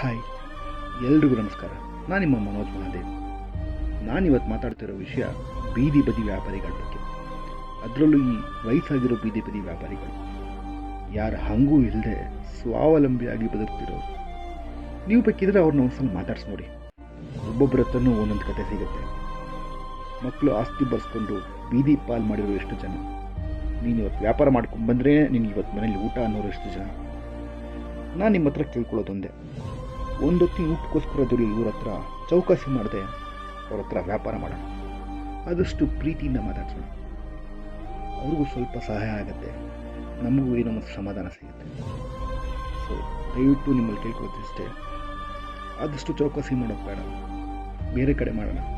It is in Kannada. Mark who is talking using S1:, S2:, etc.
S1: ಹಾಯ್. ಎಲ್ರಿಗೂ ನಮಸ್ಕಾರ. ನಾನು ನಿಮ್ಮ ಮನೋಜ್ ಮಹಾದೇವ್. ನಾನಿವತ್ತು ಮಾತಾಡ್ತಿರೋ ವಿಷಯ ಬೀದಿ ಬದಿ ವ್ಯಾಪಾರಿಗಳ ಬಗ್ಗೆ. ಅದರಲ್ಲೂ ಈ ವಯಸ್ಸಾಗಿರೋ ಬೀದಿ ಬದಿ ವ್ಯಾಪಾರಿಗಳು. ಯಾರ ಹಂಗೂ ಇಲ್ಲದೆ ಸ್ವಾವಲಂಬಿಯಾಗಿ ಬದುಕ್ತಿರೋ. ನೀವು ಬೇಕಿದ್ರೆ ಅವ್ರನ್ನ ಒಂದ್ಸಲ ಮಾತಾಡ್ಸಿ ನೋಡಿ ಒಬ್ಬೊಬ್ಬರ ಹತ್ರನೂ ಒಂದೊಂದು ಕತೆ ಸಿಗುತ್ತೆ. ಮಕ್ಕಳು ಆಸ್ತಿ ಬರ್ಸ್ಕೊಂಡು ಬೀದಿ ಪಾಲ್ ಮಾಡಿರೋ ಎಷ್ಟು ಜನ. ನೀನು ಇವತ್ತು ವ್ಯಾಪಾರ ಮಾಡ್ಕೊಂಡು ಬಂದರೆ ನಿನಗೆ ಇವತ್ತು ಮನೇಲಿ ಊಟ ಅನ್ನೋರು ಎಷ್ಟು ಜನ. ನಾನು ನಿಮ್ಮ ಹತ್ರ ಕೇಳ್ಕೊಳ್ಳೋದೊಂದೇ. ಒಂದೊತ್ತಿನ ಊಟಕ್ಕೋಸ್ಕರ ದುಡಿ ಇವ್ರ ಹತ್ರ ಚೌಕಾಸಿ ಮಾಡಿದೆ. ಅವ್ರ ಹತ್ರ ವ್ಯಾಪಾರ ಮಾಡೋಣ. ಆದಷ್ಟು ಪ್ರೀತಿಯಿಂದ ಮಾತಾಡ್ಸೋಣ. ಅವ್ರಿಗೂ ಸ್ವಲ್ಪ ಸಹಾಯ ಆಗುತ್ತೆ. ನಮಗೂ ಏನೋ ಒಂದು ಸಮಾಧಾನ ಸಿಗುತ್ತೆ. ಸೊ ದಯವಿಟ್ಟು ನಿಮ್ಮಲ್ಲಿ ಕೇಳ್ಕೊಳ್ತಿಷ್ಟೇ ಆದಷ್ಟು ಚೌಕಾಸಿ ಮಾಡೋದು ಬೇಡ. ಬೇರೆ ಕಡೆ ಮಾಡೋಣ.